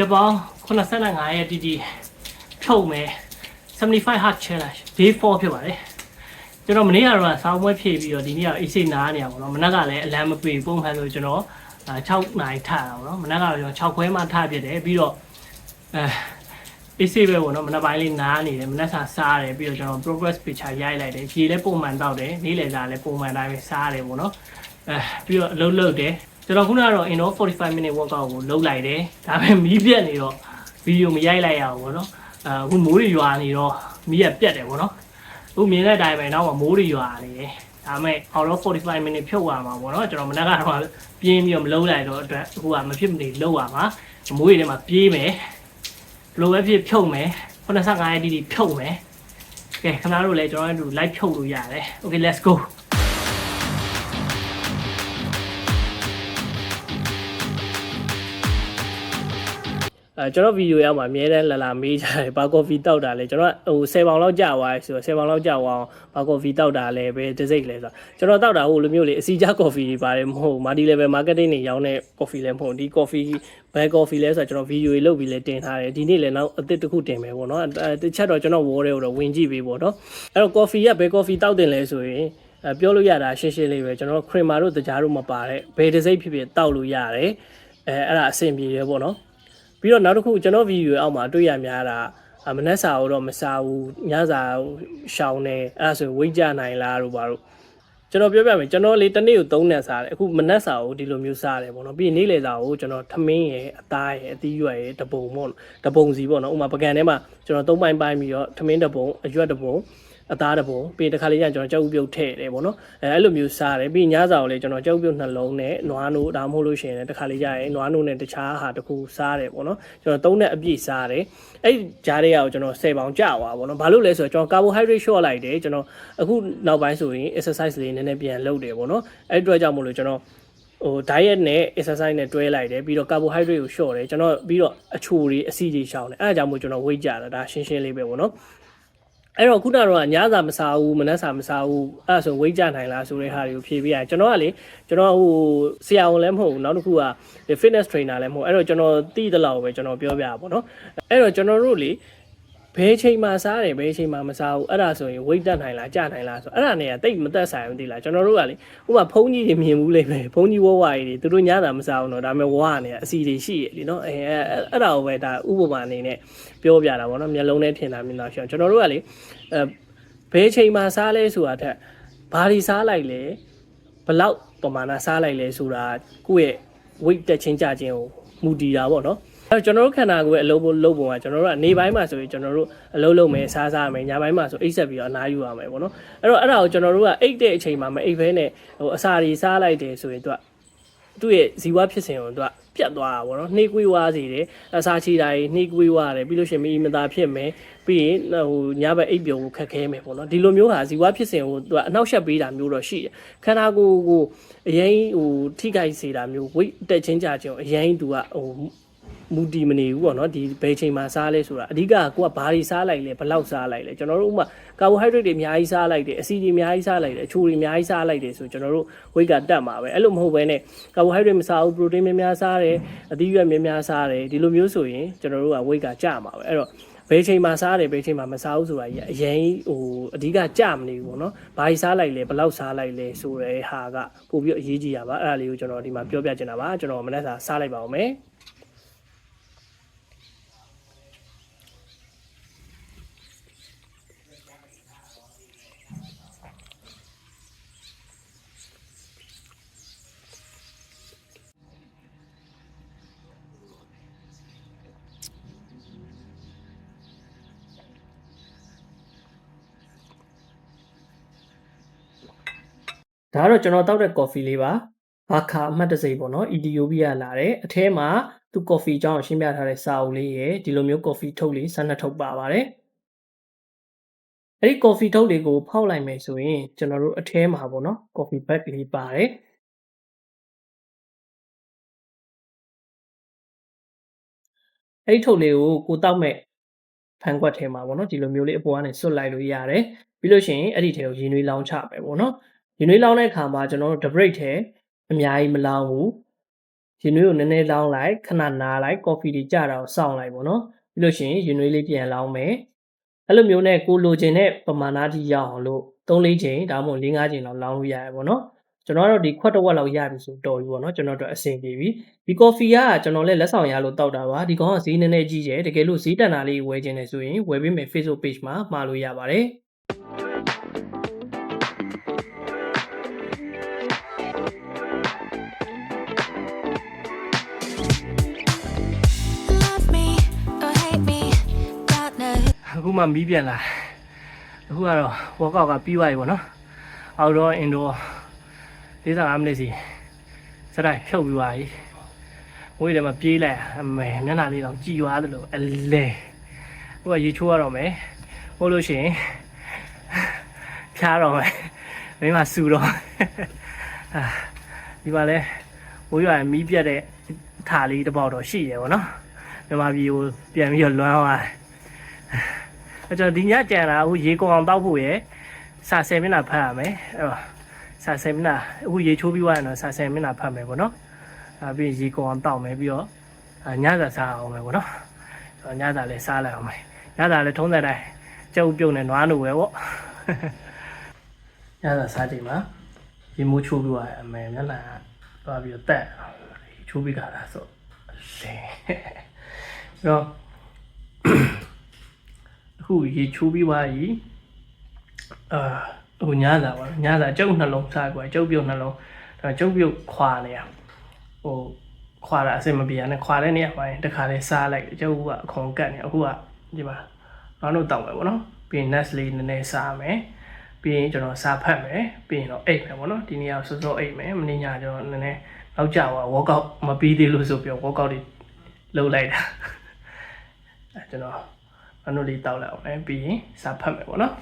ရပောင်း85ရက်တီတီဖြုတ်မယ်75 hard challenge day 4ဖြစ်ပါတယ်ကျွန်တော်မနေ့ကတော့ဆောင်းပွဲဖြည့်ပြီးတော့ဒီနေ့ကအေးစိတ်နားနေရပါတော့မနက်ကလည်းအလံမပြေပုံမှန်ဆိုကျွန်တော်6နိုင်ထတာပါတော့မနက်ကတော့ကျွန်တော်6ခွဲမှထပြစ်တယ်ပြီးတော့အဲအေးစိတ်ပဲပေါ့နော်မနက်ပိုင်းလေးနားနေတယ်မနက်စာစားတယ်ပြီးတော့ကျွန်တော် progress picture ရိုက်လိုက်တယ်ရေလည်းပုံမှန်တောက်တယ်နေ့လည်စာလည်းပုံမှန်တိုင်းပဲစားတယ်ပေါ့နော်အဲပြီးတော့အလုပ်လုပ်တယ် ကျွန်တော်ခုနကတော့ indoor 45 minute workout ကိုလုပ်လိုက်တယ်ဒါပေမဲ့မီးပြတ်နေတော့ဗီဒီယိုမရိုက်လိုက်ရဘူးပေါ့နော်အခုမိုးတွေရွာနေတော့မီးရပြတ်တယ်ပေါ့နော်အခုမြင်တဲ့အတိုင်းပဲနောက်မှမိုးတွေရွာနေတယ်ဒါပေမဲ့ out of 45 minute ဖြုတ်ရမှာပေါ့နော်ကျွန်တော်မနက်ကတော့ပြင်းပြီးတော့မလုံးလိုက်တော့အတွက်အခုကမဖြစ်မနေလုံးရမှာမိုးတွေထဲမှာပြေးမယ်ဘလိုပဲဖြစ်ဖြုတ်မယ်85ရက်တိတိဖြုတ်မယ်ကဲခင်ဗျားတို့လည်းကျွန်တော်တို့ live ဖြုတ်လို့ရတယ် okay let's go အဲကျွန်တော်ဗီဒီယိုရောက်မှာအများတန်းလာလာမေးကြတယ်ဘာကော်ဖီတောက်တာလဲကျွန်တော်ဟို10ပေါင်လောက်ကြာသွားပြီဆိုတော့10ပေါင်လောက်ကြာသွားအောင်ဘာကော်ဖီတောက်တာလဲပဲတစ်စိတ်လဲဆိုတော့ကျွန်တော်တောက်တာဟိုလိုမျိုးလေအစီကြကော်ဖီတွေပါတယ်မဟုတ်မာဒီလေပဲမာကတ်တင်းတွေရောင်းတဲ့ကော်ဖီလည်းမဟုတ်ဒီကော်ဖီဘယ်ကော်ဖီလဲဆိုတော့ကျွန်တော်ဗီဒီယိုတွေလုပ်ပြီးလဲတင်ထားတယ်ဒီနေ့လည်းနောက်အသစ်တစ်ခုတင်မယ်ပေါ့နော်တစ်ချက်တော့ကျွန်တော်ဝေါ်တယ်တော့ဝင်ကြည့်ပေးပေါ့နော်အဲ့တော့ကော်ဖီကဘယ်ကော်ဖီတောက်တင်လဲဆိုရင်အဲပြောလို့ရတာရှင်းရှင်းလေးပဲကျွန်တော်ခရမာတို့တကြားတို့မပါတဲ့ဘယ်တစ်စိတ်ဖြစ်ဖြစ်တောက်လို့ရတယ်အဲအဲ့ဒါအဆင်ပြေတယ်ပေါ့နော် ပြီးတော့နောက်တစ်ခုကျွန်တော်ဗီဒီယိုအောက်မှာတွေ့ရများတာအမနက်စာကိုတော့မစားဘူးညစာရှောင်းနေအဲ့ဒါဆိုဝိတ်ကြနိုင်လားတို့ဘာလို့ကျွန်တော်ပြောပြမယ်ကျွန်တော်လေတစ်နေ့ကို3နက်စားတယ်အခုမနက်စာကိုဒီလိုမျိုးစားတယ်ပေါ့နော်ပြီးရင်နေ့လယ်စာကိုကျွန်တော်ထမင်းရယ်အသားရယ်အသီးရွက်ရယ်တပုံပေါ့နော်တပုံစီပေါ့နော်ဥမာပကံထဲမှာကျွန်တော်3ပိုင်းပိုင်းပြီးတော့ထမင်းတပုံအရွက်တပုံ အသားတပုံပြီးတခါလေးကျရင်ကျွန်တော်ကြောက်ပြုတ်ထည့်တယ်ပေါ့နော်အဲအဲ့လိုမျိုးစားတယ်ပြီးညစာကိုလေကျွန်တော်ကြောက်ပြုတ်နှလုံးနဲ့နွားနိုးဒါမှမဟုတ်လို့ရှိရင်လည်းတခါလေးကျရင်နွားနိုးနဲ့တခြားဟာတစ်ခုစားတယ်ပေါ့နော်ကျွန်တော်သုံးနဲ့အပြည့်စားတယ်အဲ့ဂျားတွေကကိုကျွန်တော်10ပေါင်ကြာသွားပေါ့နော်ဘာလို့လဲဆိုတော့ကျွန်တော် carbohydrate short လိုက်တယ်ကျွန်တော်အခုနောက်ပိုင်းဆိုရင် exercise လေးနည်းနည်းပြန်လုပ်တယ်ပေါ့နော်အဲ့အတွက်ကြောင့်မို့လို့ကျွန်တော်ဟို diet နဲ့ exercise နဲ့တွဲလိုက်တယ်ပြီးတော့ carbohydrate ကို short တယ်ကျွန်တော်ပြီးတော့အချိုတွေအဆီတွေရှောင်တယ်အဲ့ဒါကြောင့်မို့ကျွန်တော် weight ကျတာဒါရှင်းရှင်းလေးပဲပေါ့နော် အဲ့တော့ခုနကတော့ညစာမစားဘူးမနက်စာမစားဘူးအဲ့ဒါဆိုဝိတ်ကြနိုင်လားဆိုတဲ့ဟာတွေကိုဖြေပေးရတယ်ကျွန်တော်ကလေကျွန်တော်ဟိုဆရာဝန်လည်းမဟုတ်ဘူးနောက်တစ်ခုက fitness trainer လည်းမဟုတ်အဲ့တော့ကျွန်တော်သိတဲ့လောက်ပဲကျွန်တော်ပြောပြတာပေါ့နော်အဲ့တော့ကျွန်တော်တို့လေ ဘယ်ချိန်မှစားတယ်ဘယ်ချိန်မှမစားဘူးအဲ့ဒါဆိုရင်ဝိတ်တက်နိုင်လားကြနိုင်လားဆိုအဲ့ဒါနဲ့ကတိတ်မသက်ဆိုင်ဘူးသိလားကျွန်တော်တို့ကလေဥပမာဖုန်းကြီးတွေမြင်ဘူးလိမ့်မယ်ဖုန်းကြီးဝဝကြီးတွေသူတို့ညတာမစားဘူးတော့ဒါပေမဲ့ဝါကနေအစီတွေရှိရလीเนาะအဲအဲ့ဒါကိုပဲဒါဥပမာအနေနဲ့ပြောပြတာပေါ့နော်မျက်လုံးနဲ့ထင်တာမြင်တာရှောင်းကျွန်တော်တို့ကလေအဲဘယ်ချိန်မှစားလဲဆိုတာထက်ဘာတွေစားလိုက်လဲဘလောက်ပမာဏစားလိုက်လဲဆိုတာကိုယ့်ရဲ့ weight တက်ချင်းကြခြင်းကိုမူတည်တာပေါ့နော် အဲကျွန်တော်တို့ခန္ဓာကိုယ်ရဲ့အလုပ်ဖို့လုပ်ပုံကကျွန်တော်တို့ကနေပိုင်းမှာဆိုရင်ကျွန်တော်တို့အလုပ်လုပ်မယ်စားစားမယ်ညပိုင်းမှာဆိုအိတ်ဆက်ပြီးတော့အနားယူရမယ်ပေါ့နော်အဲ့တော့အဲ့ဒါကိုကျွန်တော်တို့ကအိတ်တဲ့အချိန်မှာမအိတ်ဘဲနဲ့ဟိုအစာတွေစားလိုက်တယ်ဆိုရင်သူကသူ့ရဲ့ဇီဝဖြစ်စဉ်ကိုသူကပြတ်သွားတာပေါ့နော်နှိကွေးဝါးစေတယ်အစာချီတာတွေနှိကွေးဝါးတယ်ပြီးလို့ရှိရင်မီမသားဖြစ်မယ်ပြီးရင်ဟိုညဘက်အိပ်ပျော်ကိုခက်ခဲမယ်ပေါ့နော်ဒီလိုမျိုးဟာဇီဝဖြစ်စဉ်ကိုသူကအနောက်ရှက်ပေးတာမျိုးတော့ရှိတယ်ခန္ဓာကိုယ်ကိုအရင်ဟိုထိခိုက်စေတာမျိုး weight တက်ချင်းကြခြင်းအရင်သူကဟို မူတီမနေဘူးပေါ့နော်ဒီဘယ်ချိန်မှာစားလဲဆိုတာအဓိကကကိုကဘာတွေစားလိုက်လဲဘယ်လောက်စားလိုက်လဲကျွန်တော်တို့ဥမာကာဘိုဟိုက်ဒရိတ်တွေအများကြီးစားလိုက်တယ်အဆီတွေအများကြီးစားလိုက်တယ်အချိုတွေအများကြီးစားလိုက်တယ်ဆိုကျွန်တော်တို့ဝိတ်ကတက်မှာပဲအဲ့လိုမဟုတ်ဘဲနဲ့ကာဘိုဟိုက်ဒရိတ်မစားဘူးပရိုတင်းများများစားတယ်အသီးရွက်များများစားတယ်ဒီလိုမျိုးဆိုရင်ကျွန်တော်တို့ကဝိတ်ကကျမှာပဲအဲ့တော့ဘယ်ချိန်မှာစားတယ်ဘယ်ချိန်မှာမစားဘူးဆိုတာကြီးအရင်ဟိုအဓိကကြမနေဘူးပေါ့နော်။ဘာကြီးစားလိုက်လဲဘယ်လောက်စားလိုက်လဲဆိုတဲ့ဟာကပို့ပြီးအရေးကြီးတာပါ။အဲ့ဒါလေးကိုကျွန်တော်ဒီမှာပြောပြချင်တာပါ။ကျွန်တော်မနေ့ကစားလိုက်ပါဦးမယ်။ ဒါကတော့ကျွန်တော်တောက်တဲ့ coffee လေးပါဘာခါအမှတ်တစိပေါ့နော် Ethiopia လာတယ်အထဲမှာသူ coffee အကြောင်းကိုရှင်းပြထားတဲ့စာအုပ်လေးရယ်ဒီလိုမျိုး coffee ထုတ်လေး12ထုတ်ပါပါတယ်အဲ့ဒီ coffee ထုတ်လေးကိုဖောက်လိုက်မယ်ဆိုရင်ကျွန်တော်တို့အထဲမှာပေါ့နော် coffee bag လေးပါတယ်အဲ့ဒီထုတ်လေးကိုကိုတောက်မဲ့ဖန်ကွက်ထဲမှာပေါ့နော်ဒီလိုမျိုးလေးအပေါ်ကနေဆွတ်လိုက်လို့ရတယ်ပြီးလို့ရှိရင်အဲ့ဒီထဲကိုရင်းနှွေးလောင်းချမယ်ပေါ့နော် ရင်းနှွေးလောင်းတဲ့အခါမှာကျွန်တော်တို့ debate ထဲအများကြီးမလောင်းဘူးရင်နွေးကိုနည်းနည်းလောင်းလိုက်ခဏနားလိုက်ကော်ဖီတွေကြတာကိုစောင့်လိုက်ပေါ့နော်ပြီးလို့ရှိရင်ရင်နွေးလေးပြန်လောင်းမယ်အဲ့လိုမျိုးနဲ့ကိုလိုချင်တဲ့ပမာဏအထိရအောင်လို့3-4ချိန်ဒါမှမဟုတ်4-5ချိန်လောက်လောင်းလို့ရတယ်ပေါ့နော်ကျွန်တော်ကတော့ဒီခွက်တစ်ဝက်လောက်ရပြီဆိုတော်ပြီပေါ့နော်ကျွန်တော်တို့အဆင်ပြေပြီဒီ coffee ကကျွန်တော်လည်းလက်ဆောင်ရလို့တောက်တာပါဒီကောင်ကဈေးနည်းနည်းကြီးတယ်တကယ်လို့ဈေးတန်တာလေးဝယ်ခြင်းနဲ့ဆိုရင်ဝယ်ပေးမယ် Facebook page မှာမှာလို့ရပါတယ် အခုမှမီးပြန်လာအခုကတော့ workout ကပြီးသွားပြီပေါ့နော် outdoor indoor 45မိနစ်စီစတိုင်းဖြုတ်ပြီးသွားပြီဝေးတယ်မှာပြေးလိုက်အမေမျက်နှာလေးတော့ကြည်သွားသလိုအလဲဟိုကရေချိုးရတော့မယ်ဟိုလို့ရှိရင်ဖြားတော့မယ်မိမစူတော့အာဒီပါလဲဝေးရမီးပြတ်တဲ့ထာလေးတစ်ပေါက်တော့ရှိရပေါ့နော်မြန်မာပြည်ကိုပြန်ပြီးတော့လွမ်းသွား တယ်အဲ့တော့ဒီညကြံတာအခုရေကုန်အောင်တောက်ဖို့ရယ်စာ10မိနစ်ဖတ်ရမယ်အဲ့တော့စာ10မိနစ်အခုရေချိုးပြီးသွားရင်တော့စာ10မိနစ်ဖတ်မယ်ပေါ့နော်အဲ့ပြီးရင်ရေကုန်အောင်တောက်မယ်ပြီးတော့အာညစာစားအောင်မယ်ပေါ့နော်အဲ့တော့ညစာလည်းစားလိုက်အောင်မယ်ညစာလည်းထုံးတဲ့တိုင်းကြုပ်ပြုတ်နေနွားနိုပဲပေါ့ညစာစားချိန်မှာရေမိုးချိုးပြီးသွားရင်အမေမျက်နှာကသွားပြီးတော့တက်ရေချိုးပြီးကြတာဆိုလေအဲ့တော့အ ခုရေချိုးပြီးသွားပြီအာအခုညစာပါညစာကျုပ်နှလုံးစားကွာကျုပ်ပြုတ်နှလုံးဒါကျုပ်ပြုတ်ခွာနေရဟိုခွာတာအစင်မပြေရနဲ့ခွာတဲ့နေရာမှာတခါလေးစားလိုက်ကျုပ်ကအခွန်ကတ်နေအခုကဒီမှာနောက်တော့တောက်မယ်ပေါ့နော်ပြီးရင် Nestle နည်းနည်းစားမယ်ပြီးရင်ကျွန်တော်စားဖတ်မယ်ပြီးရင်တော့အိတ်မယ်ပေါ့နော်ဒီနေ့ကစောစောအိတ်မယ်မနေ့ညကျွန်တော်နည်းနည်းနောက်ကျသွား workout မပြီးသေးလို့ဆိုပြီးတော့ workout တွေလုပ်လိုက်တာအဲကျွန်တော် အနုလေးတောက်လိုက်အောင်မယ်ပြီးရင်စာဖတ်မယ်ပေါ့နော်